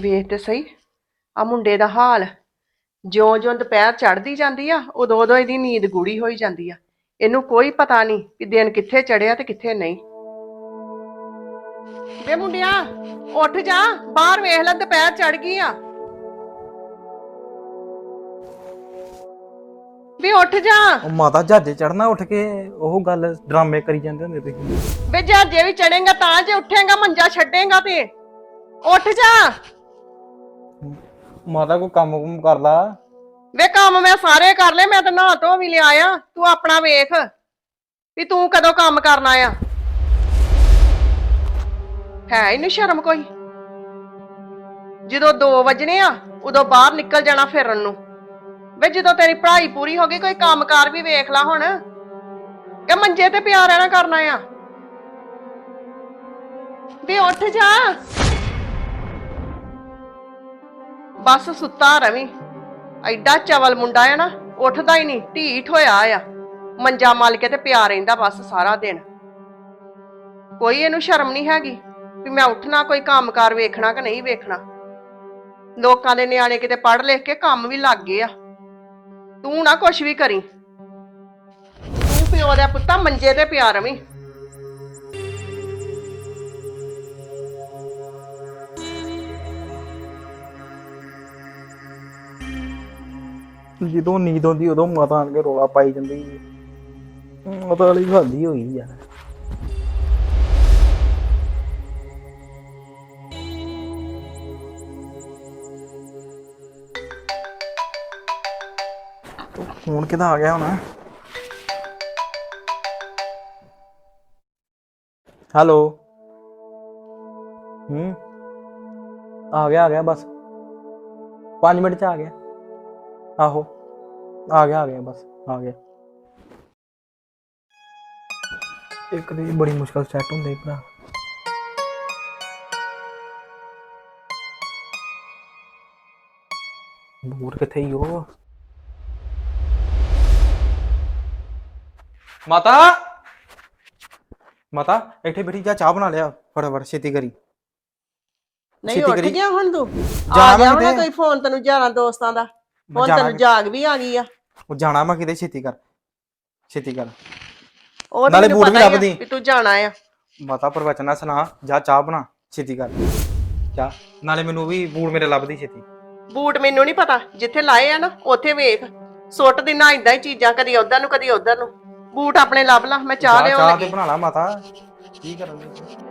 ਵੇਖ ਤੇ ਸਹੀ ਆ ਮੁੰਡੇ ਦਾ ਹਾਲ। ਜਿਉਂ-ਜਿਉਂ ਦੁਪਹਿਰ ਚੜ੍ਹਦੀ ਜਾਂਦੀ ਆ ਉਦੋਂ ਉਦੋਂ ਇਹਦੀ ਨੀਂਦ ਗੂੜੀ ਹੋਈ ਜਾਂਦੀ ਆ। ਇਹਨੂੰ ਕੋਈ ਪਤਾ ਨਹੀਂ ਕਿ ਦਿਨ ਕਿੱਥੇ ਚੜਿਆ ਤੇ ਕਿੱਥੇ ਨਹੀਂ। ਵੇ ਮੁੰਡਿਆ ਉੱਠ ਜਾ ਬਾਹਰ ਵੇਖ ਲੈ ਦੁਪਹਿਰ ਚੜ ਗਈ ਆ। ਵੀ ਉੱਠ ਜਾ। ਉਹ ਮਾਤਾ ਜਹਾਜ਼ੇ ਚੜਨਾ ਉੱਠ ਕੇ ਉਹ ਗੱਲ ਡਰਾਮੇ ਕਰੀ ਜਾਂਦੇ ਹੁੰਦੇ ਤੁਸੀਂ। ਵੇ ਜਹਾਜੇ ਵੀ ਚੜੇਗਾ ਤਾਂ ਜੇ ਉੱਠੇਗਾ ਮੰਜਾ ਛੱਡੇਗਾ ਤੇ। ਉੱਠ ਜਾ। ਮਾਤਾ ਕੋਈ ਕੰਮ ਕੁਮ ਕਰ ਲਾ। ਵੇ ਕੰਮ ਮੈਂ ਸਾਰੇ ਕਰ ਲਏ, ਮੈਂ ਤਾਂ ਨਹਾ ਧੋ ਵੀ ਲਿਆ ਆ। ਤੂੰ ਆਪਣਾ ਵੇਖ ਵੀ ਤੂੰ ਕਦੋਂ ਕੰਮ ਕਰਨਾ ਆ ਹੈ ਇਹਨੂੰ ਸ਼ਰਮ ਕੋਈ? ਜਦੋਂ 2 ਵਜਣੇ ਆ, ਉਦੋਂ ਬਾਹਰ ਨਿਕਲ ਜਾਣਾ ਫਿਰਨ ਨੂੰ। ਵੇ ਜਦੋਂ ਤੇਰੀ ਪੜ੍ਹਾਈ ਪੂਰੀ ਹੋ ਗਈ, ਕੋਈ ਕੰਮਕਾਰ ਵੀ ਵੇਖ ਲੈ ਹੁਣ। ਕਿ ਮੰਜੇ ਤੇ ਪਿਆ ਰਹਿਣਾ ਕਰਨਾ ਆ। ਵੀ ਉੱਠ ਜਾ। ਬਸ ਸੁੱਤਾ ਰਵੀ। ਐਡਾ ਚਵਲ ਮੁੰਡਾ ਆ ਨਾ, ਉੱਠਦਾ ਹੀ ਨਹੀਂ, ਢੀਠ ਹੋਇਆ ਆ। ਮੰਜਾ ਮਲ ਕੇ ਤੇ ਪਿਆ ਰਹਿੰਦਾ ਬਸ ਸਾਰਾ ਦਿਨ। ਕੋਈ ਇਹਨੂੰ ਸ਼ਰਮ ਨਹੀਂ ਹੈਗੀ ਵੀ ਮੈਂ ਉੱਠਣਾ, ਕੋਈ ਕੰਮਕਾਰ ਵੇਖਣਾ ਕਿ ਨਹੀਂ ਵੇਖਣਾ। ਲੋਕਾਂ ਦੇ ਨਿਆਣੇ ਕਿਤੇ ਪੜ੍ਹ ਲਿਖ ਕੇ ਕੰਮ ਵੀ ਲੱਗ ਗਏ ਆ। ਤੂੰ ਨਾ ਕੁਛ ਵੀ ਕਰੀ। ਤੂੰ ਪਿਓ ਦਾ ਪੁੱਤਾ ਮੰਜੇ ਤੇ ਪਿਆ ਰਵੀਂ। ਜਦੋਂ ਨੀਂਦ ਆਉਂਦੀ ਉਦੋਂ ਮਾਤਾ ਆਣ ਕੇ ਰੋਲਾ ਪਾਈ ਜਾਂਦੀ ਮਾਤਾ ਵਾਲੀ ਹਾਲੀ ਹੋਈ ਆ ਫੋਨ ਕਿਦਾ ਆ ਗਿਆ ਹੁਣ? ਹੈਲੋ। ਹੂੰ। ਆ ਗਿਆ ਆ ਗਿਆ ਬਸ। 5 ਮਿੰਟ ਚ ਆ ਗਿਆ। ਆਹੋ। ਆ ਗਿਆ ਆ ਗਿਆ ਬਸ ਆ ਗਿਆ। ਇੱਕ ਦੀ ਬੜੀ ਮੁਸ਼ਕਲ ਸੈੱਟ ਹੁੰਦੇ ਭਰਾ। ਬੂਟ ਕਿੱਥੇ ਹੀ ਉਹ? ਮਾਤਾ! ਮਾਤਾ ਇੱਥੇ ਬੈਠੀ ਜਾ ਚਾਹ ਬਣਾ ਲਿਆ ਫਟਾਫਟ ਛੇਤੀ ਕਰੀ। ਨਹੀਂ ਛੇਤੀ ਉੱਠ ਕਰੀ। ਗਿਆ ਹੁਣ ਤੂੰ। ਜਾ ਆ ਗਿਆ ਮੈਂ ਹੁਣ ਕਿਤੇ। ਕੋਈ ਫੋਨ ਤੈਨੂੰ ਯਾਰਾਂ ਦੋਸਤਾਂ ਦਾ। ਮੈਂ ਹੁਣ ਜਾਣਾ ਤੈਨੂੰ ਜਾਗ ਵੀ ਆ ਗਈ ਆ। ਉਹ ਜਾਣਾ ਮੈਂ ਕਿਤੇ ਛੇਤੀ ਕਰ। ਛੇਤੀ ਕਰ। ਉਹ ਨਾਲੇ ਬੂਟ ਵੀ ਲੱਭਦੀ। ਵੀ ਤੂੰ ਜਾਣਾ ਆ। ਮਾਤਾ ਪ੍ਰਵਚਨਾ ਸੁਣਾ ਜਾ ਚਾਹ ਬਣਾ ਛੇਤੀ ਕਰ। ਜਾ। ਨਾਲੇ ਮੈਨੂੰ ਵੀ ਬੂਟ ਮੇਰੇ ਲੱਭਦੀ ਛੇਤੀ। ਬੂਟ ਮੈਨੂੰ ਨਹੀਂ ਪਤਾ ਜਿੱਥੇ ਲਾਏ ਆ ਨਾ ਉੱਥੇ ਵੇਖ। ਸੁੱਟ ਦਿਨਾ ਇਦਾਂ ਹੀ ਚੀਜ਼ਾਂ ਕਦੀ ਉਧਰ ਨੂੰ ਕਦੀ ਉਧਰ ਨੂੰ। ਬੂਟ ਆਪਣੇ ਲੱਭ ਲਾ ਮੈਂ ਚਾਹ ਜਾ ਲਿਆਉਣ ਚਾਹ ਤੇ ਲੱਗੀ। ਬਣਾ ਲਾ ਮਾਤਾ। ਕੀ ਕਰਾਂਗੇ?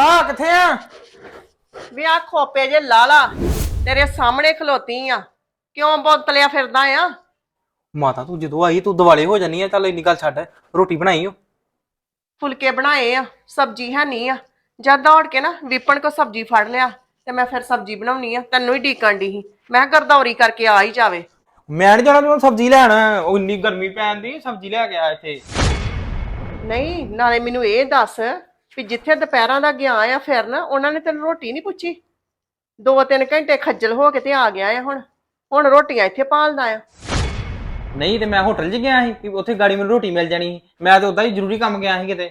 ਮਾਤਾ ਕਿੱਥੇ ਆ? ਵੀ ਆ ਖੋਪੇ ਜੇ ਲਾਲਾ ਤੇਰੇ ਸਾਹਮਣੇ ਖਲੋਤੀ ਆ। ਕਿਉਂ ਬੋਤਲਿਆ ਫਿਰਦਾ ਆ? ਮਾਤਾ ਤੂੰ ਜਦੋਂ ਆਈ ਤੂੰ ਦਿਵਾਲੇ ਹੋ ਜਾਨੀ ਆ ਚੱਲ ਇੰਨੀ ਗੱਲ ਛੱਡ ਰੋਟੀ ਬਣਾਈ ਓ? ਫੁਲਕੇ ਬਣਾਏ ਆ ਸਬਜ਼ੀ ਹੈ ਨਹੀਂ ਆ। ਜਦ ਦੌੜ ਕੇ ਨਾ ਵਿਪਣ ਕੋ ਸਬਜ਼ੀ ਫੜ ਲਿਆ ਤੇ ਮੈਂ ਫਿਰ ਸਬਜ਼ੀ ਬਣਾਉਣੀ ਆ ਤੈਨੂੰ ਹੀ ਡੀਕਣ ਦੀ ਸੀ। ਮੈਂ ਕਿਹਾ ਗਰਦੌਰੀ ਕਰਕੇ ਆ ਹੀ ਜਾਵੇ। ਮੈਂ ਨੀ ਜਾਣਾ ਤੂੰ ਸਬਜ਼ੀ ਲੈਣ ਉਹ ਇੰਨੀ ਗਰਮੀ ਪੈਣ ਦੀ ਸਬਜ਼ੀ ਲੈ ਕੇ ਆ ਇੱਥੇ। ਨਹੀਂ ਨਾਲੇ ਮੈਨੂੰ ਇਹ ਦੱਸ ਵੀ ਜਿੱਥੇ ਦੁਪਹਿਰਾਂ ਦਾ ਗਿਆ ਆ ਫਿਰਨ ਉਹਨਾਂ ਨੇ ਤੈਨੂੰ ਰੋਟੀ ਨਹੀਂ ਪੁੱਛੀ? ਦੋ ਤਿੰਨ ਘੰਟੇ ਖੱਜਲ ਹੋ ਕੇ ਤੇ ਆ ਗਿਆ ਆ ਹੁਣ। ਹੁਣ ਰੋਟੀਆਂ ਇੱਥੇ ਪਾਲਦਾ ਆ। ਨਹੀਂ ਤੇ ਮੈਂ ਹੋਟਲ 'ਚ ਗਿਆ ਸੀ ਕਿ ਉੱਥੇ ਗਾੜੀ ਮੈਨੂੰ ਰੋਟੀ ਮਿਲ ਜਾਣੀ ਸੀ। ਮੈਂ ਤਾਂ ਉਦਾਂ ਹੀ ਜ਼ਰੂਰੀ ਕੰਮ ਗਿਆ ਸੀ ਕਿਤੇ।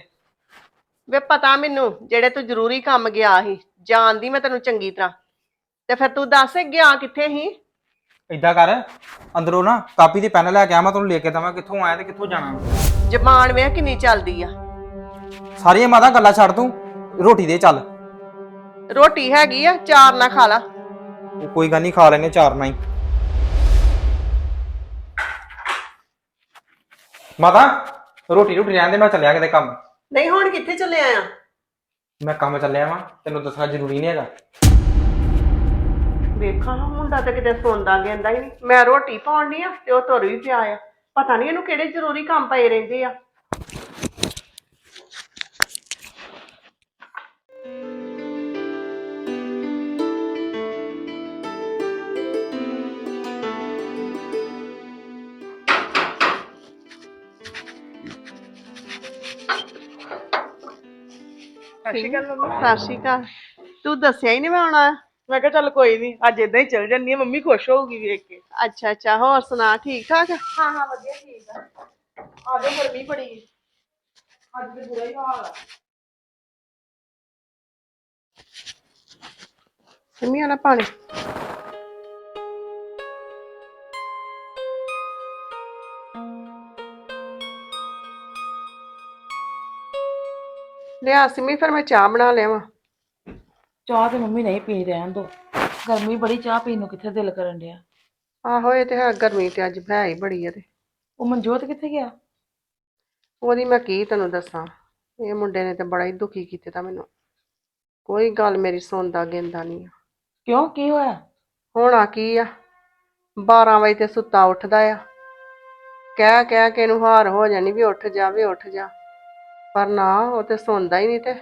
ਵੇ ਪਤਾ ਮੈਨੂੰ ਜਿਹੜੇ ਤੂੰ ਜ਼ਰੂਰੀ ਕੰਮ ਗਿਆ ਸੀ ਜਾਣਦੀ ਮੈਂ ਤੈਨੂੰ ਚੰਗੀ ਤਰ੍ਹਾਂ। ਤੇ ਫਿਰ ਤੂੰ ਦੱਸ ਗਿਆ ਕਿੱਥੇ ਸੀ? ਏਦਾਂ ਕਰ ਅੰਦਰੋਂ ਨਾ ਕਾਪੀ ਤੇ ਪੈਨ ਲੈ ਕੇ ਆ ਮੈਂ ਤੈਨੂੰ ਲੈ ਕੇ ਦਵਾਂ ਕਿੱਥੋਂ ਆਇਆ ਤੇ ਕਿੱਥੋਂ ਜਾਣਾ। ਜ਼ਬਾਨ ਵੇਖ ਕਿੰਨੀ ਚੱਲਦੀ ਆ। ਸਾਰੀਆਂ ਮਾਤਾ ਗੱਲਾਂ ਛੱਡ ਤੂੰ ਰੋਟੀ ਦੇ ਚੱਲ। ਰੋਟੀ ਹੈਗੀ ਆ ਚਾਰ ਨਾ ਖਾ ਲਾ। ਉਹ ਕੋਈ ਗੱਲ ਨਹੀਂ ਖਾ ਲੈਨੇ ਚਾਰ ਨਾ ਹੀ। ਮਾਤਾ ਰੋਟੀ ਰੋਟੀ ਰਹਿਣ ਦੇ ਮੈਂ ਚੱਲਿਆ ਕਿਤੇ ਕੰਮ। ਨਹੀਂ ਹੁਣ ਕਿੱਥੇ ਚੱਲੇ ਆ? ਮੈਂ ਕੰਮ ਚੱਲਿਆ ਵਾਂ ਤੈਨੂੰ ਦੱਸਣਾ ਜ਼ਰੂਰੀ ਨਹੀਂ ਹੈਗਾ। ਵੇਖਾਂ ਹਾਂ ਮੁੰਡਾ ਤਾਂ ਕਿਤੇ ਸੌਂਦਾ ਗੈਂਦਾ ਹੀ ਨਹੀਂ। ਮੈਂ ਰੋਟੀ ਪਾਉਣੀ ਆ ਤੇ ਉਹ ਤੁਰ ਵੀ ਪਿਆ ਆ। ਪਤਾ ਨਹੀਂ ਇਹਨੂੰ ਕਿਹੜੇ ਜ਼ਰੂਰੀ ਕੰਮ ਪਏ ਰਹਿੰਦੇ ਆ। ਸ਼੍ਰੀ ਅਕਾਲ ਮੰਮੀ। ਸਤਿ ਸ਼੍ਰੀ ਅਕਾਲ। ਤੂੰ ਦੱਸਿਆ ਹੀ ਨਹੀਂ ਮੈਂ ਆਉਣਾ ਮੈਂ ਕਿਹਾ ਚੱਲ ਕੋਈ ਨਹੀਂ ਅੱਜ ਇਦਾਂ ਹੀ ਚੱਲ ਜੰਨੀ ਆ ਮੰਮੀ ਖੁਸ਼ ਹੋਊਗੀ ਵੇਖ ਕੇ। ਅੱਛਾ ਅੱਛਾ ਹੋਰ ਸੁਣਾ ਠੀਕ ਠਾਕ? ਹਾਂ ਹਾਂ ਵਧੀਆ ਠੀਕ ਆ। ਆ ਜਾ ਗਰਮੀ ਬੜੀ। ਅੱਜ ਤੇ ਬੁਰਾ ਹੀ ਹਾਲ ਆ। ਸਿੰਮੀ ਵਾਲਾ ਪਾਣੀ। ਲਿਆ ਸਿੰਮੀ ਫਿਰ ਮੈਂ ਚਾਹ ਬਣਾ ਲਿਆਵਾਂ। ਚਾਹ ਤੇ ਮੰਮੀ ਨਹੀਂ ਪੀ ਰਹਿਣ ਦੋ। ਗਰਮੀ ਬੜੀ ਚਾਹ ਪੀਣ ਨੂੰ ਕਿੱਥੇ ਦਿਲ ਕਰਨ ਡਿਆ? ਆਹੋ ਇਹ ਤੇ ਹੈ ਗਰਮੀ ਤੇ ਅੱਜ ਹੈ ਹੀ ਬੜੀ ਆ ਤੇ। ਉਹ ਮਨਜੋਤ ਕਿੱਥੇ ਗਿਆ? ਉਹਦੀ ਮੈਂ ਕੀ ਤੈਨੂੰ ਦੱਸਾਂ ਇਹ ਮੁੰਡੇ ਨੇ ਤੇ ਬੜਾ ਹੀ ਦੁਖੀ ਕੀਤੇ ਤਾਂ ਮੈਨੂੰ। ਕੋਈ ਗੱਲ ਮੇਰੀ ਸੁਣਦਾ ਗਿੰਦਾ ਨਹੀਂ ਆ। ਕਿਉਂ ਕੀ ਹੋਇਆ? ਹੋਣਾ ਕੀ ਆ? 12 ਵਜੇ ਤੇ ਸੁੱਤਾ ਉੱਠਦਾ ਆ। ਕਹਿ ਕਹਿ ਕੇ ਇਹਨੂੰ ਹਾਰ ਹੋ ਜਾਣੀ ਵੀ ਉੱਠ ਜਾ ਵੀ ਉੱਠ ਜਾ। ਪਰ ਨਾ ਉਹ ਤੇ ਸੌਂਦਾ ਹੀ ਨਹੀਂ ਤੇ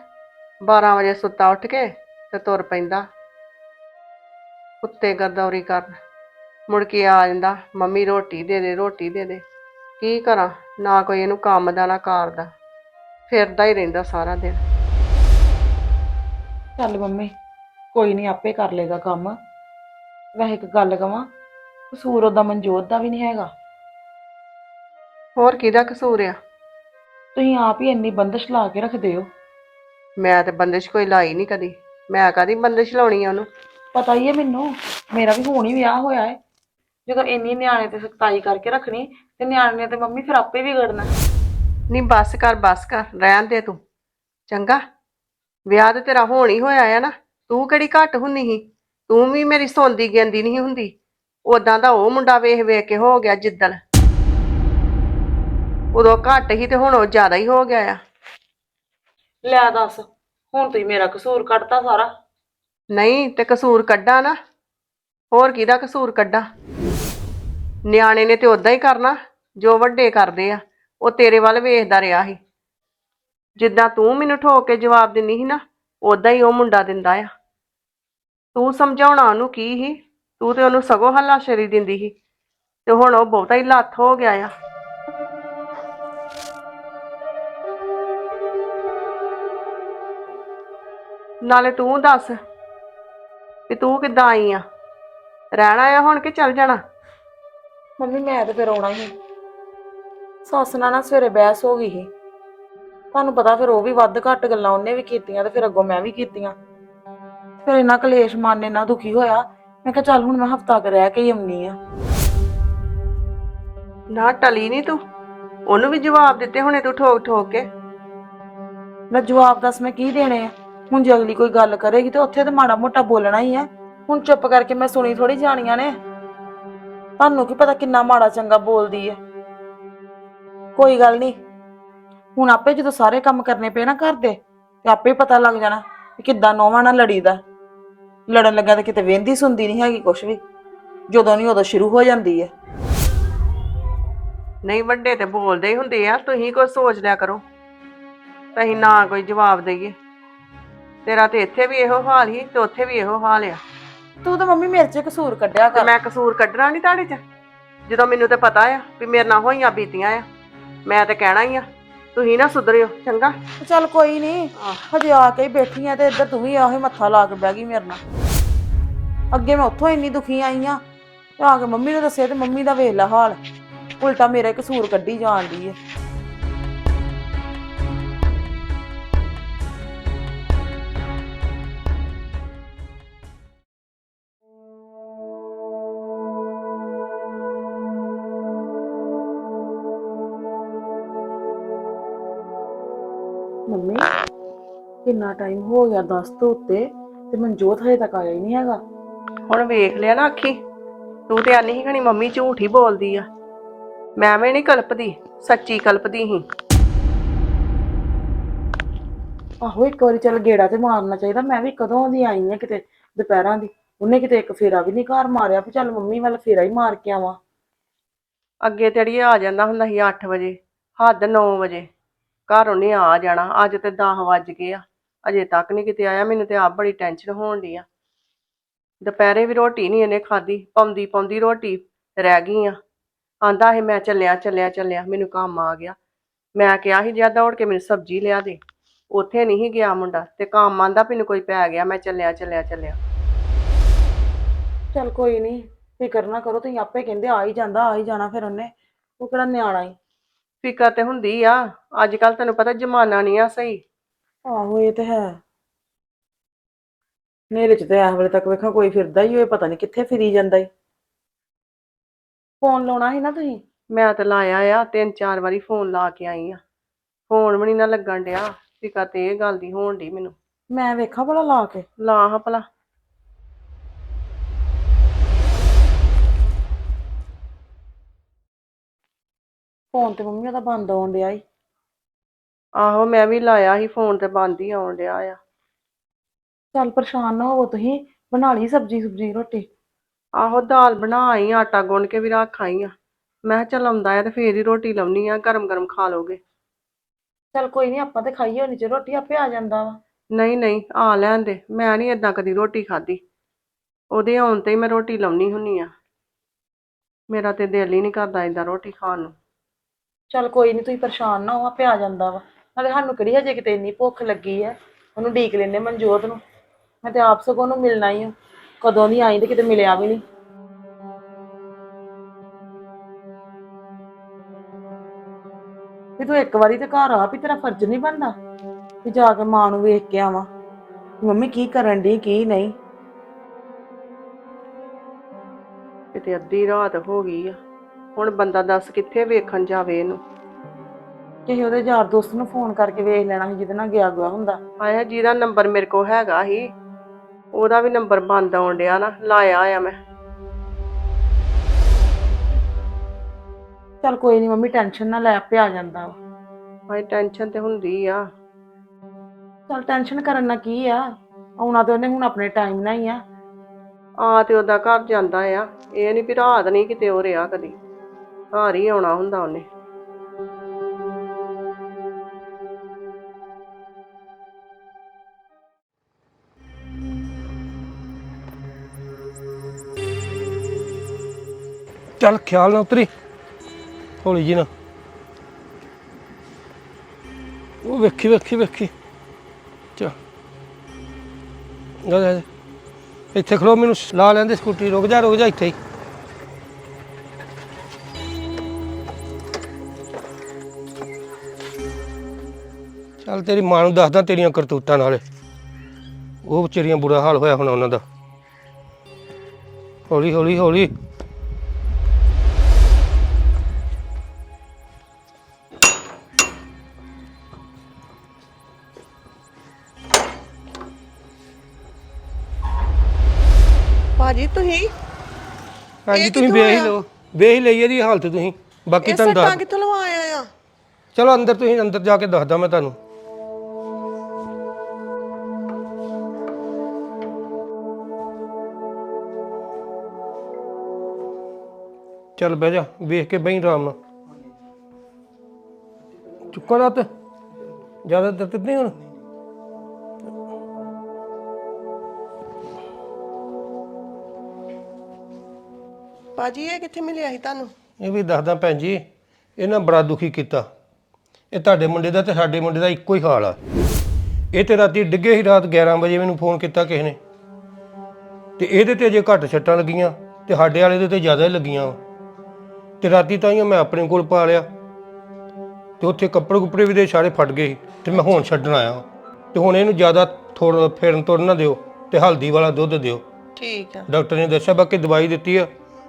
12 ਵਜੇ ਸੁੱਤਾ ਉੱਠ ਕੇ ਤੇ ਤੁਰ ਪੈਂਦਾ। ਕੁੱਤੇ ਗਰਦੌਰੀ ਕਰਨ। ਮੁੜ ਕੇ ਆ ਜਾਂਦਾ ਮੰਮੀ ਰੋਟੀ ਦੇ ਦੇ ਰੋਟੀ ਦੇ ਦੇ। ਕੀ ਕਰਾਂ? ਨਾ ਕੋਈ ਇਹਨੂੰ ਕੰਮ ਦਾ ਨਾ ਕਾਰ ਦਾ। ਫਿਰਦਾ ਹੀ ਰਹਿੰਦਾ ਸਾਰਾ ਦਿਨ। ਚੱਲ ਮੰਮੀ ਕੋਈ ਨਹੀਂ ਆਪੇ ਕਰ ਲੇਗਾ ਕੰਮ। ਵੈਸੇ ਇੱਕ ਗੱਲ ਕਵਾਂ ਕਸੂਰ ਉਹਦਾ ਮਨਜੋਤ ਦਾ ਵੀ ਨਹੀਂ ਹੈਗਾ। ਹੋਰ ਕਿਹਦਾ ਕਸੂਰ ਆ? ਤੁਸੀਂ ਆਪ ਹੀ ਇੰਨੀ ਬੰਦਸ਼ ਲਾ ਕੇ ਰੱਖਦੇ ਹੋ। ਮੈਂ ਤੇ ਬੰਦਿਸ਼ ਕੋਈ ਲਾਈ ਨਹੀਂ ਕਦੀ। ਮੈਂ ਕਾਦੀ ਬੰਦਿਸ਼ ਲਾਉਣੀ ਆ ਉਹਨੂੰ? ਪਤਾ ਹੀ ਹੈ ਮੈਨੂੰ ਮੇਰਾ ਵੀ ਹੁਣ ਹੀ ਵਿਆਹ ਹੋਇਆ ਹੈ ਜਦੋਂ ਇੰਨੀ ਨਿਆਣੇ ਤੇ ਸਖਤਾਈ ਕਰਕੇ ਰੱਖਣੀ ਤੇ ਨਿਆਣੇ ਨੇ ਤੇ ਮੰਮੀ ਫਿਰ ਆਪੇ ਵਿਗੜਨਾ। ਨਹੀਂ ਬੱਸ ਕਰ ਬੱਸ ਕਰ ਰਹਿਣ ਦੇ ਤੂੰ। ਚੰਗਾ। ਵਿਆਹ ਤੇ ਤੇਰਾ ਹੋਣ ਹੀ ਹੋਇਆ ਆ ਨਾ। ਤੂੰ ਕਿਹੜੀ ਘੱਟ ਹੁੰਨੀ ਸੀ? ਤੂੰ ਵੀ ਮੇਰੀ ਸੌਂਦੀ ਗੈਂਦੀ ਨਹੀਂ ਹੁੰਦੀ। ਉਦਾਂ ਦਾ ਉਹ ਮੁੰਡਾ ਵੇਖ ਵੇਖ ਕੇ ਹੋ ਗਿਆ ਜਿੱਦਲ ਉਦੋਂ ਘੱਟ ਹੀ ਤੇ ਹੁਣ ਉਹ ਜ਼ਿਆਦਾ ਹੀ ਹੋ ਗਿਆ ਆ। ਲੈ ਦੱਸ ਹੁਣ ਤੁਸੀਂ ਮੇਰਾ ਕਸੂਰ ਕੱਢਤਾ ਸਾਰਾ। ਨਹੀਂ ਤੇ ਕਸੂਰ ਕੱਢਾ ਨਾ। ਹੋਰ ਕਿਹਦਾ ਕਸੂਰ ਕੱਢਾ? ਨਿਆਣੇ ਨੇ ਤੇ ਉਦਾਂ ਹੀ ਕਰਨਾ ਜੋ ਵੱਡੇ ਕਰਦੇ ਆ ਉਹ ਤੇਰੇ ਵੱਲ ਵੇਖਦਾ ਰਿਹਾ ਸੀ। ਜਿੱਦਾਂ ਤੂੰ ਮੈਨੂੰ ਠੋਕ ਕੇ ਜਵਾਬ ਦਿੰਦੀ ਸੀ ਨਾ ਉਦਾਂ ਹੀ ਉਹ ਮੁੰਡਾ ਦਿੰਦਾ ਆ। ਤੂੰ ਸਮਝਾਉਣਾ ਉਹਨੂੰ ਕੀ ਸੀ? ਤੂੰ ਤੇ ਉਹਨੂੰ ਸਗੋਂ ਹੱਲਾਸ਼ੇਰੀ ਦਿੰਦੀ ਸੀ। ਤੇ ਹੁਣ ਉਹ ਬਹੁਤਾ ਹੀ ਲੱਥ ਹੋ ਗਿਆ ਆ। ਨਾਲੇ ਤੂੰ ਦੱਸ ਕਿ ਤੂੰ ਕਿੱਦਾਂ ਆਈ ਆ? ਰਹਿਣਾ ਆ ਹੁਣ ਕਿ ਚੱਲ ਜਾਣਾ? ਮੰਮੀ ਮੈਂ ਤਾਂ ਫਿਰ ਆਉਣਾ ਹੀ ਸੱਸ ਨਾਲ ਨਾ ਸਵੇਰੇ ਬਹਿਸ ਹੋ ਗਈ ਸੀ। ਤੁਹਾਨੂੰ ਪਤਾ ਫਿਰ ਉਹ ਵੀ ਵੱਧ ਘੱਟ ਗੱਲਾਂ ਉਹਨੇ ਵੀ ਕੀਤੀਆਂ ਤੇ ਫਿਰ ਅੱਗੋਂ ਮੈਂ ਵੀ ਕੀਤੀਆਂ। ਫਿਰ ਇੰਨਾ ਕਲੇਸ਼ ਮਨ ਇੰਨਾ ਦੁਖੀ ਹੋਇਆ ਮੈਂ ਕਿਹਾ ਚੱਲ ਹੁਣ ਮੈਂ ਹਫਤਾ ਕੁ ਰਹਿ ਕੇ ਹੀ ਆਉਣੀ ਆ। ਨਾ ਟਲੀ ਨਹੀਂ ਤੂੰ? ਉਹਨੂੰ ਵੀ ਜਵਾਬ ਦਿੱਤੇ ਹੁਣੇ ਤੂੰ ਠੋਕ ਠੋਕ ਕੇ। ਮੈਂ ਜਵਾਬ ਦੱਸ ਮੈਂ ਕੀ ਦੇਣੇ ਆ? ਹੁਣ ਜੇ ਅਗਲੀ ਕੋਈ ਗੱਲ ਕਰੇਗੀ ਤੇ ਉੱਥੇ ਤੇ ਮਾੜਾ ਮੋਟਾ ਬੋਲਣਾ ਹੀ ਹੈ ਹੁਣ ਚੁੱਪ ਕਰਕੇ ਮੈਂ ਸੁਣੀ ਥੋੜੀ ਜਾਣੀਆਂ ਨੇ। ਤੁਹਾਨੂੰ ਕੀ ਪਤਾ ਕਿੰਨਾ ਮਾੜਾ ਚੰਗਾ ਬੋਲਦੀ ਹੈ ਕੋਈ ਗੱਲ ਨਹੀਂ। ਹੁਣ ਆਪੇ ਜਦੋਂ ਸਾਰੇ ਕੰਮ ਕਰਨੇ ਪਏ ਨਾ ਘਰ ਦੇ, ਤੇ ਆਪੇ ਪਤਾ ਲੱਗ ਜਾਣਾ ਕਿ ਕਿੱਦਾਂ ਨੋਵਾਂ ਨਾਲ ਲੜੀਦਾ। ਲੜਨ ਲੱਗਾ ਤਾਂ ਕਿਤੇ ਵੇਂਦੀ ਸੁਣਦੀ ਨਹੀਂ ਹੈਗੀ ਕੁਛ ਵੀ। ਜਦੋਂ ਨਹੀਂ ਉਦੋਂ ਸ਼ੁਰੂ ਹੋ ਜਾਂਦੀ ਹੈ ਨਹੀਂ ਵੱਡੇ ਤੇ ਬੋਲਦੇ ਹੀ ਹੁੰਦੇ ਆ, ਤੁਸੀਂ ਕੋਈ ਸੋਚ ਲਿਆ ਕਰੋ। ਅਸੀਂ ਨਾ ਕੋਈ ਜਵਾਬ ਦੇਈਏ। ਤੇਰਾ ਤੇ ਇੱਥੇ ਵੀ ਇਹੋ ਹਾਲ ਹੀ ਤੇ ਉੱਥੇ ਵੀ ਇਹੋ ਹਾਲ ਆ। ਤੂੰ ਤਾਂ ਮੰਮੀ ਮੇਰੇ 'ਚ ਕਸੂਰ ਕੱਢਿਆ ਤੇ ਕਰ। ਮੈਂ ਕਸੂਰ ਕੱਢਣਾ ਨਹੀਂ ਤੁਹਾਡੇ 'ਚ? ਜਦੋਂ ਮੈਨੂੰ ਤੇ ਪਤਾ ਆ ਵੀ ਮੇਰੇ ਨਾਲ ਹੋਈਆਂ ਬੀਤੀਆਂ ਆ ਮੈਂ ਤੇ ਕਹਿਣਾ ਹੀ ਆ ਤੁਸੀਂ ਨਾ ਸੁਧਰਿਓ ਚੰਗਾ? ਚੱਲ ਕੋਈ ਨਹੀਂ ਹਜੇ ਆ ਕੇ ਹੀ ਬੈਠੀ ਆ ਤੇ ਇੱਧਰ ਤੂੰ ਵੀ ਆਹੇ ਮੱਥਾ ਲਾ ਕੇ ਬਹਿ ਗਈ ਮੇਰੇ ਨਾਲ। ਅੱਗੇ ਮੈਂ ਉੱਥੋਂ ਇੰਨੀ ਦੁਖੀ ਆਈ ਆ ਤੇ ਆ ਕੇ ਮੰਮੀ ਨੂੰ ਦੱਸਿਆ ਤੇ ਮੰਮੀ ਦਾ ਵੇਖ ਲੈ ਹਾਲ ਉਲਟਾ ਮੇਰਾ ਹੀ ਕਸੂਰ ਕੱਢੀ ਜਾਂਦੀ ਹੈ ਮੰਮੀ ਕਿੰਨਾ ਟਾਈਮ ਹੋ ਗਿਆ 10 ਤੋਂ ਉੱਤੇ ਤੇ ਮਨਜੋਤ ਹਜੇ ਤੱਕ ਆਇਆ ਹੀ ਨਹੀਂ ਹੈਗਾ। ਹੁਣ ਵੇਖ ਲਿਆ ਨਾ ਅੱਖੀ ਤੂੰ ਤੇ ਆਨੀ ਹੀ ਖਣੀ ਮੰਮੀ ਝੂਠ ਹੀ ਬੋਲਦੀ ਆ। ਮੈਂ ਵੀ ਨਹੀਂ ਕਲਪਦੀ ਸੱਚੀ ਕਲਪਦੀ ਸੀ। ਆਹੋ ਇੱਕ ਵਾਰੀ ਚੱਲ ਗੇੜਾ ਤੇ ਮਾਰਨਾ ਚਾਹੀਦਾ ਮੈਂ ਵੀ ਕਦੋਂ ਦੀ ਆਈ ਆ ਕਿਤੇ ਦੁਪਹਿਰਾਂ ਦੀ ਉਹਨੇ ਕਿਤੇ ਇੱਕ ਫੇਰਾ ਵੀ ਨਹੀਂ ਘਰ ਮਾਰਿਆ ਵੀ ਚੱਲ ਮੰਮੀ ਵੱਲ ਫੇਰਾ ਹੀ ਮਾਰ ਕੇ ਆਵਾਂ। ਅੱਗੇ ਤੇ ਅੜੀਏ ਆ ਜਾਂਦਾ ਹੁੰਦਾ ਸੀ 8 ਵਜੇ ਹੱਦ 9 ਵਜੇ। ਘਰ ਉਹਨੇ ਆ ਜਾਣਾ, ਅੱਜ ਤੇ 10 ਵੱਜ ਗਏ ਆ, ਅਜੇ ਤੱਕ ਨਹੀਂ ਕਿਤੇ ਆਇਆ, ਮੈਨੂੰ ਤੇ ਆਪ ਬੜੀ ਟੈਨਸ਼ਨ ਹੋਣ ਡਈ ਆ। ਦੁਪਹਿਰੇ ਵੀ ਰੋਟੀ ਨਹੀਂ ਇਹਨੇ ਖਾਧੀ, ਪਾਉਂਦੀ ਪਾਉਂਦੀ ਰੋਟੀ, ਰਹਿ ਗਈ ਆ। ਆਂਦਾ ਇਹ ਮੈਂ ਚੱਲਿਆ ਚੱਲਿਆ ਚੱਲਿਆ, ਮੈਨੂੰ ਕੰਮ ਆ ਗਿਆ। ਮੈਂ ਕਿਹਾ ਸੀ ਜਾਂ ਦੌੜ ਕੇ ਮੈਨੂੰ ਸਬਜ਼ੀ ਲਿਆ ਦੇ। ਉੱਥੇ ਨਹੀਂ ਗਿਆ ਮੁੰਡਾ, ਤੇ ਕੰਮ ਆਂਦਾ ਮੈਨੂੰ ਕੋਈ ਪੈ ਗਿਆ, ਮੈਂ ਚੱਲਿਆ ਚੱਲਿਆ ਚੱਲਿਆ। ਚੱਲ ਕੋਈ ਨਹੀਂ ਫਿਕਰ ਨਾ ਕਰੋ, ਤੁਸੀਂ ਆਪੇ ਕਹਿੰਦੇ ਆ ਹੀ ਜਾਂਦਾ, ਆ ਹੀ ਜਾਣਾ ਫਿਰ ਉਹਨੇ। ਉਹ ਕਿਹੜਾ ਨਿਆਣਾ ਹੀ ਫਿਕਰ ਤੇ ਹੁੰਦੀ ਆ ਅੱਜ ਕੱਲ ਤੈਨੂੰ ਪਤਾ ਜ਼ਮਾਨਾ ਨਹੀਂ ਆ ਸਹੀ। ਆਹੋ ਇਹ ਤੇ ਹੈ। ਨੇਰੇ ਚ ਤੇ ਇਸ ਵੇਲੇ ਤੱਕ ਵੇਖਾਂ ਕੋਈ ਫਿਰਦਾ ਹੀ ਹੋਏ ਪਤਾ ਨਹੀਂ ਕਿੱਥੇ ਫਿਰੀ ਜਾਂਦਾ ਈ। ਫੋਨ ਲਾਉਣਾ ਸੀ ਨਾ ਤੁਸੀਂ? ਮੈਂ ਤਾਂ ਲਾਇਆ ਆ ਤਿੰਨ ਚਾਰ ਵਾਰੀ ਫੋਨ ਲਾ ਕੇ ਆਈ ਆ। ਫੋਨ ਵੀ ਨਹੀਂ ਨਾ ਲੱਗਣ ਡਿਆ ਫਿਕਰ ਤੇ ਇਹ ਗੱਲ ਦੀ ਹੋਣ ਡਈ ਮੈਨੂੰ। ਮੈਂ ਵੇਖਾਂ ਭਲਾ ਲਾ ਕੇ। ਲਾ ਹਾਂ ਭਲਾ। ਫੋਨ ਤੇ ਮੰਮੀ ਉਹਦਾ ਬੰਦ ਆਉਣ ਡਿਆ ਈ। ਆਹੋ ਮੈਂ ਵੀ ਲਾਇਆ ਸੀ ਫੋਨ ਤੇ ਬੰਦ ਹੀ ਆਉਣ ਡਿਆ ਆ। ਚੱਲ ਪਰੇਸ਼ਾਨ ਨਾ ਹੋਵੋ ਤੁਸੀਂ ਬਣਾ ਲਈ ਸਬਜੀ ਸੁਬਜੀ ਰੋਟੀ। ਆਹੋ ਦਾਲ ਬਣਾ ਆਈ ਆਟਾ ਗੁੰਨ ਕੇ ਵੀ ਰੱਖ ਆਈ ਆ। ਮੈਂ ਕਿਹਾ ਚੱਲ ਆਉਂਦਾ ਆ ਤੇ ਫੇਰ ਹੀ ਰੋਟੀ ਲਾਉਣੀ ਆ ਗਰਮ ਗਰਮ ਖਾ ਲੋਗੇ। ਚੱਲ ਕੋਈ ਨਹੀਂ ਆਪਾਂ ਤੇ ਖਾਈ ਹੋਣੀ ਚ ਰੋਟੀ ਆਪੇ ਆ ਜਾਂਦਾ ਵਾ। ਨਹੀਂ ਨਹੀਂ ਆ ਲੈਣ ਦੇ ਮੈਂ ਨਹੀਂ ਏਦਾਂ ਕਦੀ ਰੋਟੀ ਖਾਧੀ। ਉਹਦੇ ਆਉਣ ਤੇ ਹੀ ਮੈਂ ਰੋਟੀ ਲਾਉਣੀ ਹੁੰਨੀ ਆ। ਮੇਰਾ ਤੇ ਦਿਲ ਹੀ ਨਹੀਂ ਕਰਦਾ ਏਦਾਂ ਰੋਟੀ ਖਾਣ ਨੂੰ। ਚੱਲ ਕੋਈ ਨਹੀਂ ਤੁਸੀਂ ਪਰੇਸ਼ਾਨ ਨਾ ਹੋ, ਆਪੇ ਆ ਜਾਂਦਾ ਵਾ। ਨਾਲੇ ਸਾਨੂੰ ਕਿਹੜੀ ਹਜੇ ਕਿਤੇ ਇੰਨੀ ਭੁੱਖ ਲੱਗੀ ਐ? ਉਹਨੂੰ ਢੀਕ ਲੈਨੇ ਮਨਜੋਤ ਨੂੰ। ਮੈਂ ਤੇ ਆਪ ਸਗੋਂ ਉਹਨੂੰ ਮਿਲਣਾ ਹੀ ਆ। ਕਦੋਂ ਦੀ ਆਈ ਤੇ ਕਿਤੇ ਮਿਲਿਆ ਵੀ ਨਹੀਂ ਵੀ ਤੂੰ ਇੱਕ ਵਾਰੀ ਤੇ ਘਰ ਆ, ਵੀ ਤੇਰਾ ਫਰਜ਼ ਨਹੀਂ ਬਣਦਾ ਵੀ ਜਾ ਕੇ ਮਾਂ ਨੂੰ ਵੇਖ ਕੇ ਆਵਾਂ। ਵੀ ਮੰਮੀ ਕੀ ਕਰਨ ਦੀ ਕੀ ਨਹੀਂ? ਕਿਤੇ ਅੱਧੀ ਰਾਤ ਹੋ ਗਈ ਆ। ਹੁਣ ਬੰਦਾ ਦੱਸ ਕਿੱਥੇ ਵੇਖਣ ਜਾਵੇ ਇਹਨੂੰ। ਕਿਸੇ ਉਹਦੇ ਯਾਰ ਦੋਸਤ ਨੂੰ ਫੋਨ ਕਰਕੇ ਵੇਖ ਲੈਣਾ ਸੀ ਜਿਹਦੇ ਨਾਲ ਗਿਆ ਗਿਆ ਹੁੰਦਾ। ਆਇਆ ਜਿਹਦਾ ਨੰਬਰ ਮੇਰੇ ਕੋਲ ਹੈਗਾ ਸੀ। ਉਹਦਾ ਵੀ ਨੰਬਰ ਬੰਦ ਆਉਣ ਡਿਆ ਨਾ ਲਾਇਆ ਆ ਮੈਂ। ਚੱਲ ਕੋਈ ਨਹੀਂ ਮੰਮੀ ਟੈਨਸ਼ਨ ਨਾ ਲੈ ਆਪੇ ਆ ਜਾਂਦਾ ਵਾ। ਹਾਏ ਟੈਨਸ਼ਨ ਤੇ ਹੁੰਦੀ ਆ। ਚੱਲ ਟੈਨਸ਼ਨ ਕਰਨ ਨਾਲ ਕੀ ਆ? ਆਉਣਾ ਤੇ ਉਹਨੇ ਹੁਣ ਆਪਣੇ ਟਾਈਮ ਨਾਲ ਹੀ ਆ। ਆ ਤੇ ਉਹਦਾ ਘਰ ਜਾਂਦਾ ਆ। ਇਹ ਨਹੀਂ ਵੀ ਰਾਤ ਨਹੀਂ ਕਿਤੇ ਉਹ ਰਿਹਾ ਕਦੀ। ਘਰ ਹੀ ਆਉਣਾ ਹੁੰਦਾ ਉਹਨੇ। ਚੱਲ ਖਿਆਲ ਨਾ ਉਤਰੀ, ਹੌਲੀ ਜੀ ਨਾ ਉਹ ਵੇਖੀ ਵੇਖੀ ਵੇਖੀ। ਚਾ ਗਾ ਇੱਥੇ ਖਲੋ ਮੈਨੂੰ ਲਾ ਲੈਂਦੇ ਸਕੂਟੀ, ਰੁਕ ਜਾ ਰੁਕ ਜਾ ਇੱਥੇ ਹੀ। ਚੱਲ ਤੇਰੀ ਮਾਂ ਨੂੰ ਦੱਸਦਾ ਤੇਰੀਆਂ ਕਰਤੂਤਾਂ ਨਾਲੇ। ਉਹ ਵਿਚਾਰੀਆਂ ਬੁਰਾ ਹਾਲ ਹੋਇਆ ਹੁਣ ਉਹਨਾਂ ਦਾ। ਹੌਲੀ ਹੌਲੀ ਹੌਲੀ। ਭਾਜੀ ਤੁਸੀਂ? ਹਾਂਜੀ ਇਹ ਤੁਸੀਂ ਕਿੱਥੋਂ ਵੇਖ ਹੀ ਆਇਆ? ਲਓ ਵੇਖ ਹੀ ਲਈ ਇਹਦੀ ਹਾਲਤ ਤੁਸੀਂ। ਬਾਕੀ ਇਹ ਤੁਹਾਨੂੰ ਸੱਟਾਂ ਦੱਸ ਕਿੱਥੋਂ ਲਵਾਇਆ ਆ? ਚਲੋ ਅੰਦਰ ਤੁਸੀਂ ਅੰਦਰ ਜਾ ਕੇ ਦੱਸਦਾ ਮੈਂ ਤੁਹਾਨੂੰ। ਚੱਲ ਬਹਿ ਜਾ ਵੇਖ ਕੇ ਬਹੀਂ ਆਰਾਮ ਨਾਲ। ਚੁੱਕੋ ਨਾ ਤੇ ਜ਼ਿਆਦਾ ਦਰਦ ਨਹੀਂ ਹੁਣ? ਭਾਜੀ ਇਹ ਕਿੱਥੇ ਮਿਲਿਆ ਸੀ ਤੁਹਾਨੂੰ? ਇਹ ਵੀ ਦੱਸਦਾ ਭੈਣ ਜੀ ਇਹਨਾਂ ਬੜਾ ਦੁਖੀ ਕੀਤਾ। ਇਹ ਤੁਹਾਡੇ ਮੁੰਡੇ ਦਾ ਤੇ ਸਾਡੇ ਮੁੰਡੇ ਦਾ ਇੱਕੋ ਹੀ ਹਾਲ ਆ। ਇਹ ਤੇ ਰਾਤੀ ਡਿੱਗੇ ਹੀ ਰਾਤ 11 ਵਜੇ ਮੈਨੂੰ ਫੋਨ ਕੀਤਾ ਕਿਸੇ ਨੇ। ਤੇ ਇਹਦੇ ਤੇ ਅਜੇ ਘੱਟ ਛੱਟਾਂ ਲੱਗੀਆਂ ਤੇ ਸਾਡੇ ਵਾਲੇ ਦੇ ਤੇ ਜ਼ਿਆਦਾ ਹੀ ਲੱਗੀਆਂ। ਵਾ। ਤੇ ਰਾਤੀ ਤਾਈਓ ਮੈਂ ਆਪਣੇ ਕੋਲ ਪਾ ਲਿਆ। ਤੇ ਉੱਥੇ ਕੱਪੜੇ ਕੁਪੜੇ ਵੀ ਦੇ ਸਾਰੇ ਫਟ ਗਏ ਸੀ ਤੇ ਮੈਂ ਹੁਣ ਛੱਡਣ ਆਇਆ। ਤੇ ਹੁਣ ਇਹਨੂੰ ਜ਼ਿਆਦਾ ਥੋੜਾ ਫੇਰਨ ਤੁਰਨ ਨਾ ਦਿਓ ਤੇ ਹਲਦੀ ਵਾਲਾ ਦੁੱਧ ਦਿਓ। ਠੀਕ ਆ। ਡਾਕਟਰ ਨੇ ਦੱਸਿਆ ਬਾਕੀ ਦਵਾਈ ਦਿੱਤੀ ਆ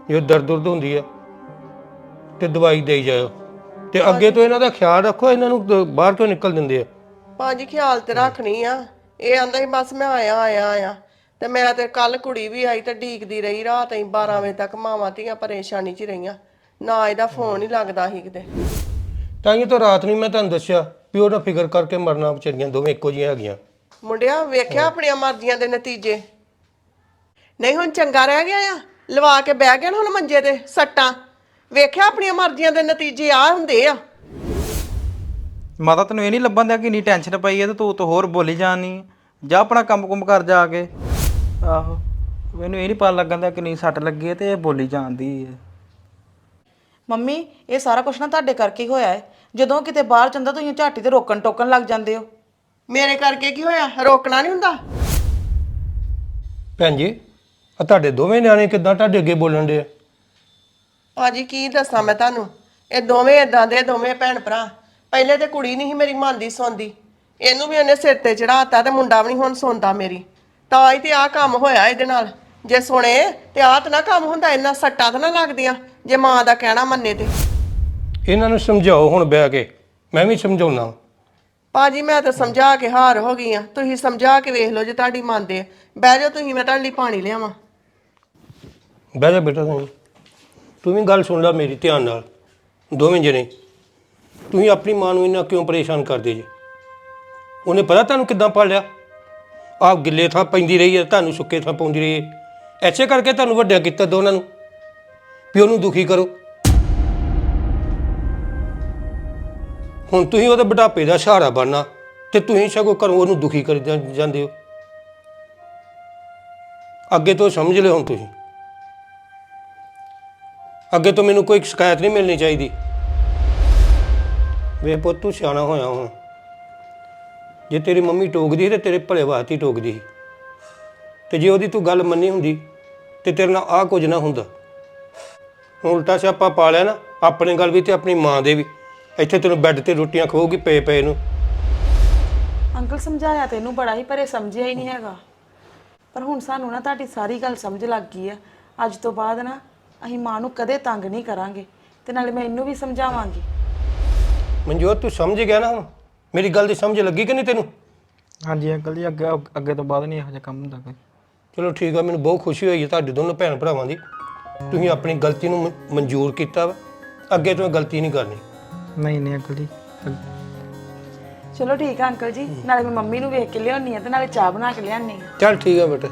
ਜੇ ਦਰਦ ਦੁਰਦ ਹੁੰਦੀ ਆ ਤੇ ਦਵਾਈ ਦੇਈ ਜਾਓ ਤੇ ਅੱਗੇ ਤੋਂ ਇਹਨਾਂ ਦਾ ਖਿਆਲ ਰੱਖੋ ਇਹਨਾਂ ਨੂੰ ਦ- ਬਾਹਰ ਤੋਂ ਨਿਕਲ ਦਿੰਦੇ ਆ? ਭਾਜੀ ਖਿਆਲ ਤੇ ਰੱਖਣੀ ਆ। ਇਹ ਆਂਦਾ ਸੀ ਬਸ ਮੈਂ ਆਇਆ ਆਇਆ ਆਇਆ। ਤੇ ਮੈਂ ਤੇ ਕੱਲ ਕੁੜੀ ਵੀ ਆਈ ਤੇ ਢੀਕਦੀ ਰਹੀ ਰਾਤ ਅਸੀਂ 12 ਵਜੇ ਤੱਕ ਮਾਵਾਂ ਧੀਆਂ ਪਰੇਸ਼ਾਨੀ 'ਚ ਹੀ ਰਹੀਆਂ। ਨਾ ਇਹਦਾ ਫੋਨ ਹੀ ਲੱਗਦਾ ਸੀ ਕਿਤੇ। ਤਾਂ ਹੀ ਤਾਂ ਰਾਤ ਨੂੰ ਮੈਂ ਤੁਹਾਨੂੰ ਦੱਸਿਆ ਵੀ ਉਹਦਾ ਫਿਕਰ ਕਰਕੇ ਮਰਨਾ ਵਿਚਾਰੀਆਂ ਦੋਵੇਂ ਇੱਕੋ ਜਿਹੀਆਂ ਹੈਗੀਆਂ। ਮੁੰਡਿਆ ਵੇਖਿਆ ਆਪਣੀਆਂ ਮਰਜ਼ੀਆਂ ਦੇ ਨਤੀਜੇ? ਨਹੀਂ ਹੁਣ ਚੰਗਾ ਰਹਿ ਗਿਆ ਆ? ਲਵਾ ਕੇ ਬਹਿ ਗਿਆ ਨਾ ਹੁਣ ਮੰਜੇ ਤੇ ਸੱਟਾਂ। ਵੇਖਿਆ ਆਪਣੀਆਂ ਮਰਜ਼ੀਆਂ ਦੇ ਨਤੀਜੇ ਆ ਹੁੰਦੇ ਆ? ਮਾਤਾ ਤੈਨੂੰ ਇਹ ਨਹੀਂ ਲੱਭਣ ਦਿਆ ਕਿ ਇੰਨੀ ਟੈਨਸ਼ਨ ਪਈ ਹੈ ਤੇ ਤੂੰ ਤਾਂ ਹੋਰ ਬੋਲੀ ਜਾਣੀ ਜਾ ਆਪਣਾ ਕੰਮ ਕੁੰਮ ਕਰ ਜਾ ਕੇ। ਆਹੋ ਮੈਨੂੰ ਇਹ ਨਹੀਂ ਪਤਾ ਲੱਗਣ ਦਿਆ ਕਿ ਨਹੀਂ ਸੱਟ ਲੱਗੀ ਹੈ ਤੇ ਇਹ ਬੋਲੀ ਜਾਂਦੀ ਹੈ ਮੰਮੀ ਇਹ ਸਾਰਾ ਕੁਝ ਨਾ ਤੁਹਾਡੇ ਕਰਕੇ ਹੀ ਹੋਇਆ ਹੈ। ਜਦੋਂ ਕਿਤੇ ਬਾਹਰ ਜਾਂਦਾ ਤੁਸੀਂ ਝਾਟੀ ਤੇ ਰੋਕਣ ਟੋਕਣ ਲੱਗ ਜਾਂਦੇ ਹੋ। ਮੇਰੇ ਕਰਕੇ ਕੀ ਹੋਇਆ? ਰੋਕਣਾ ਨਹੀਂ ਹੁੰਦਾ? ਭੈਣ ਜੀ ਆ ਤੁਹਾਡੇ ਦੋਵੇਂ ਨਿਆਣੇ ਕਿੱਦਾਂ ਤੁਹਾਡੇ ਅੱਗੇ ਬੋਲਣ ਦੇ ਆ? ਭਾਜੀ ਕੀ ਦੱਸਾਂ ਮੈਂ ਤੁਹਾਨੂੰ? ਇਹ ਦੋਵੇਂ ਇਦਾਂ ਦੇ ਦੋਵੇਂ ਭੈਣ ਭਰਾ। ਪਹਿਲੇ ਤੇ ਕੁੜੀ ਨਹੀਂ ਸੀ ਮੇਰੀ ਮੰਨਦੀ ਸੌਂਦੀ ਇਹਨੂੰ ਵੀ ਉਹਨੇ ਸਿਰ ਤੇ ਚੜਾਤਾ ਤੇ ਮੁੰਡਾ ਵੀ ਨਹੀਂ ਹੁਣ ਸੌਂਦਾ ਮੇਰੀ। ਤਾਂ ਹੀ ਤੇ ਆਹ ਕੰਮ ਹੋਇਆ ਇਹਦੇ ਨਾਲ। ਜੇ ਸੁਣੇ ਤੇ ਆਹ ਤਾਂ ਨਾ ਕੰਮ ਹੁੰਦਾ ਇੰਨਾ ਸੱਟਾਂ ਤਾਂ ਨਾ ਲੱਗਦੀਆਂ। ਜੇ ਮਾਂ ਦਾ ਕਹਿਣਾ ਮੰਨੇ ਤੇ। ਇਹਨਾਂ ਨੂੰ ਸਮਝਾਓ ਹੁਣ ਬਹਿ ਕੇ। ਮੈਂ ਵੀ ਸਮਝਾਉਣਾ ਭਾਜੀ ਮੈਂ ਤਾਂ ਸਮਝਾ ਕੇ ਹਾਰ ਹੋ ਗਈ ਆ। ਤੁਸੀਂ ਸਮਝਾ ਕੇ ਵੇਖ ਲਓ ਜੇ ਤੁਹਾਡੀ ਮੰਨਦੇ ਆ। ਬਹਿ ਜਾਓ ਤੁਸੀਂ ਮੈਂ ਤੁਹਾਡੇ ਲਈ ਪਾਣੀ ਲਿਆਵਾਂ। ਬਹਿ ਜਾ ਬੇਟਾ ਤੂੰ। ਤੂੰ ਵੀ ਗੱਲ ਸੁਣ ਲੈ ਮੇਰੀ ਧਿਆਨ ਨਾਲ। ਦੋਵੇਂ ਜਣੇ। ਤੁਸੀਂ ਆਪਣੀ ਮਾਂ ਨੂੰ ਇੰਨਾ ਕਿਉਂ ਪਰੇਸ਼ਾਨ ਕਰਦੇ ਜੀ? ਉਹਨੇ ਪਤਾ ਤੁਹਾਨੂੰ ਕਿੱਦਾਂ ਪਾਲਿਆ? ਆਪ ਗਿੱਲੇ ਥਾਂ ਪੈਂਦੀ ਰਹੀ ਹੈ ਤੁਹਾਨੂੰ ਸੁੱਕੇ ਥਾਂ ਪਾਉਂਦੀ ਰਹੀ ਹੈ। ਐਸੇ ਕਰਕੇ ਤੁਹਾਨੂੰ ਵੱਡਿਆ ਕੀਤਾ ਦੋਨਾਂ ਨੂੰ। ਵੀ ਉਹਨੂੰ ਦੁਖੀ ਕਰੋ। ਹੁਣ ਤੁਸੀਂ ਉਹਦੇ ਬੁਢਾਪੇ ਦਾ ਸਹਾਰਾ ਬਣਨਾ ਤੇ ਤੁਸੀਂ ਸਗੋਂ ਘਰੋਂ ਉਹਨੂੰ ਦੁਖੀ ਕਰੀ ਜਾਂ- ਜਾਂਦੇ ਹੋ। ਅੱਗੇ ਤੋਂ ਸਮਝ ਲਿਓ ਹੁਣ ਤੁਸੀਂ। ਅੱਗੇ ਤੋਂ ਮੈਨੂੰ ਕੋਈ ਸ਼ਿਕਾਇਤ ਨਹੀਂ ਮਿਲਣੀ ਚਾਹੀਦੀ। ਵੇ ਪੁੱਤ, ਤੂੰ ਸਿਆਣਾ ਹੋਇਆ ਹੁਣ। ਜੇ ਤੇਰੀ ਮੰਮੀ ਟੋਕਦੀ ਸੀ ਤੇ ਤੇਰੇ ਭਲੇ ਵਾਸਤੇ ਹੀ ਟੋਕਦੀ ਸੀ। ਤੇ ਜੇ ਉਹਦੀ ਤੂੰ ਗੱਲ ਮੰਨੀ ਹੁੰਦੀ ਤੇ ਤੇਰੇ ਨਾਲ ਆਹ ਕੁਝ ਨਾ ਹੁੰਦਾ। ਹੁਣ ਉਲਟਾ ਸਿਆਪਾ ਪਾ ਲਿਆ ਨਾ ਆਪਣੇ ਗੱਲ ਵੀ ਤੇ ਆਪਣੀ ਮਾਂ ਦੇ ਵੀ। ਇੱਥੇ ਤੈਨੂੰ ਬੈੱਡ ਤੇ ਰੋਟੀਆਂ ਖਵਾਉਗੀ ਪਏ ਪਏ ਨੂੰ। ਅੰਕਲ ਸਮਝਾਇਆ ਤੈਨੂੰ ਬੜਾ ਹੀ ਪਰ ਇਹ ਸਮਝਿਆ ਹੀ ਨਹੀਂ ਹੈਗਾ। ਪਰ ਹੁਣ ਸਾਨੂੰ ਨਾ ਤੁਹਾਡੀ ਸਾਰੀ ਗੱਲ ਸਮਝ ਲੱਗ ਗਈ ਆ। ਅੱਜ ਤੋਂ ਬਾਅਦ ਨਾ ਅਸੀਂ ਮਾਂ ਨੂੰ ਕਦੇ ਤੰਗ ਨਹੀਂ ਕਰਾਂਗੇ ਤੇ ਨਾਲੇ ਮੈਂ ਇਹਨੂੰ ਵੀ ਸਮਝਾਵਾਂਗੀ। ਮਨਜੋਤ ਤੂੰ ਸਮਝ ਗਿਆ ਨਾ ਹੁਣ? ਮੇਰੀ ਗੱਲ ਦੀ ਸਮਝ ਲੱਗੀ ਕਿ ਨਹੀਂ ਤੈਨੂੰ? ਹਾਂਜੀ ਅੰਕਲ ਜੀ ਅੱਗੇ ਅੱਗੇ ਤੋਂ ਬਾਅਦ ਨਹੀਂ ਇਹੋ ਜਿਹਾ ਕੰਮ ਹੁੰਦਾ ਕੋਈ। ਚਲੋ ਠੀਕ ਆ ਮੈਨੂੰ ਬਹੁਤ ਖੁਸ਼ੀ ਹੋਈ ਹੈ ਤੁਹਾਡੇ ਦੋਨੋਂ ਭੈਣ ਭਰਾਵਾਂ ਦੀ। ਤੁਸੀਂ ਆਪਣੀ ਗਲਤੀ ਨੂੰ ਮਨਜ਼ੂਰ ਕੀਤਾ ਵਾ। ਅੱਗੇ ਤੋਂ ਇਹ ਗਲਤੀ ਨਹੀਂ ਕਰਨੀ। ਨਹੀਂ ਨਹੀਂ ਅੰਕਲ ਜੀ। ਚਲੋ ਠੀਕ ਆ ਅੰਕਲ ਜੀ। ਨਾਲੇ ਮੈਂ ਮੰਮੀ ਨੂੰ ਵੇਖ ਕੇ ਲਿਆਉਣੀ ਆ ਤੇ ਨਾਲੇ ਚਾਹ ਬਣਾ ਕੇ ਲਿਆਉਣੀ ਆ। ਚੱਲ ਠੀਕ ਆ ਬੇਟਾ।